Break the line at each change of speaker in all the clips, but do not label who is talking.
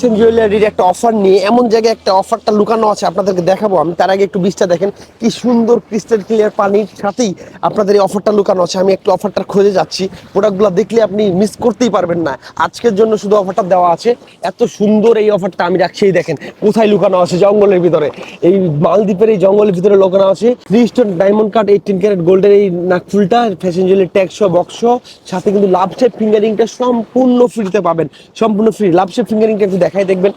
জুয়েলারির একটা অফার নিয়ে এমন জায়গায় একটা অফারটা লুকানো আছে, আপনাদেরকে দেখাবো। আমি তার আগে একটু বীজটা দেখেন, কি সুন্দর ক্রিস্টাল ক্লিয়ার পানির সাথেই আপনাদের এই অফারটা লুকানো আছে। আমি একটু অফারটা খুঁজে যাচ্ছি প্রোডাক্টগুলো দেখলে আপনি মিস করতেই পারবেন না। আজকের জন্য শুধু অফারটা দেওয়া আছে, এত সুন্দর এই অফারটা আমি রাখছি দেখেন, কোথায় লুকানো আছে জঙ্গলের ভিতরে। এই মালদ্বীপের এই জঙ্গলের ভিতরে লুকানো আছে three stone diamond cut eighteen carat গোল্ডের এই নাকফুলটা ফ্যাশন জুয়েলারি ট্যাক্স বক্স সাথে কিন্তু লাভ শেপ ফিঙ্গারিংটা সম্পূর্ণ ফ্রিতে পাবেন। সম্পূর্ণ ফ্রি লাভ শেপ ফিঙ্গারিংটা দেখাই দেখবেন।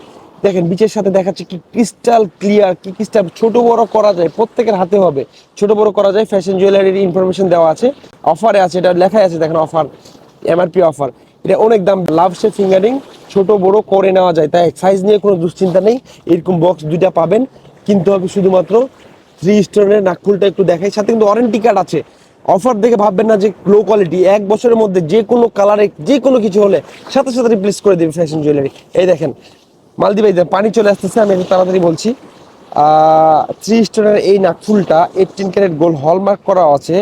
দেখেন বিচের সাথে দেখাচ্ছে কি ক্রিস্টাল ক্লিয়ার কি ক্রিস্টাল ছোট বড় করা যায়, প্রত্যেকের হাতে হবে। ছোট বড় করা যায় ফ্যাশন জুয়েলারির ইনফরমেশন দেওয়া আছে অফারে আছে, এটা লেখাই আছে, দেখেন অফার এমআরপি অফার এটা অনেক দাম লাভ শেপ ফিঙ্গারিং ছোট বড় করে নেওয়া যায়, তাই সাইজ নিয়ে কোনো দুশ্চিন্তা নেই, এরকম বক্স দুইটা পাবেন। কিনতে হবে শুধুমাত্র থ্রি স্টোনের নাকফুলটা একটু দেখাই, সাথে কিন্তু ওয়ারেন্টি কার্ড আছে। অফার দেখে ভাববেন না যে লো কোয়ালিটি এক বছরের মধ্যে যে কোনো কালারে যে কোনো কিছু হলে সাথে সাথে রিপ্লেস করে দেবে ফ্যাশন জুয়েলারি এই দেখেন মালদ্বীপ এই পানি চলে আসতেছে, আমি একটু তাড়াতাড়ি বলছি। থ্রি স্টোনের এই নাকফুলটা এইটিন ক্যারেট গোল্ড হলমার্ক করা আছে।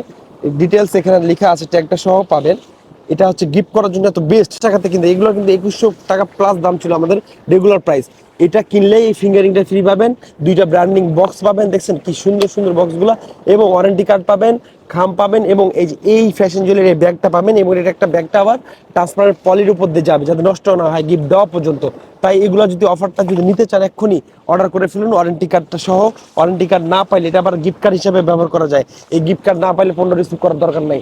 ডিটেলস এখানে লেখা আছে ট্যাগটা সহ পাবেন। এটা হচ্ছে গিফট করার জন্য এত বেস্ট টাকাতে কিন্তু। এগুলো কিন্তু একুশশো টাকা প্লাস দাম ছিল আমাদের রেগুলার প্রাইস এটা কিনলেই এই ফিঙ্গারিংটা ফ্রি পাবেন, দুইটা ব্র্যান্ডিং বক্স পাবেন, দেখছেন কি সুন্দর সুন্দর বক্সগুলো এবং ওয়ারেন্টি কার্ড পাবেন, খাম পাবেন, এবং এই যে এই ফ্যাশন জুয়েলারি এই ব্যাগটা পাবেন, এবং এটা একটা ব্যাগটা আবার ট্রান্সপারেন্ট পলির উপর দিয়ে যাবে, যাতে নষ্ট না হয় গিফট দেওয়া পর্যন্ত। তাই এগুলো যদি অফারটা যদি নিতে চান এক্ষুনি অর্ডার করে ফেলুন ওয়ারেন্টি কার্ডটা সহ। ওয়ারেন্টি কার্ড না পাইলে এটা আবার গিফট কার্ড হিসেবে ব্যবহার করা যায়। এই গিফট কার্ড না পাইলে পণ্য রিসিভ করার দরকার নাই।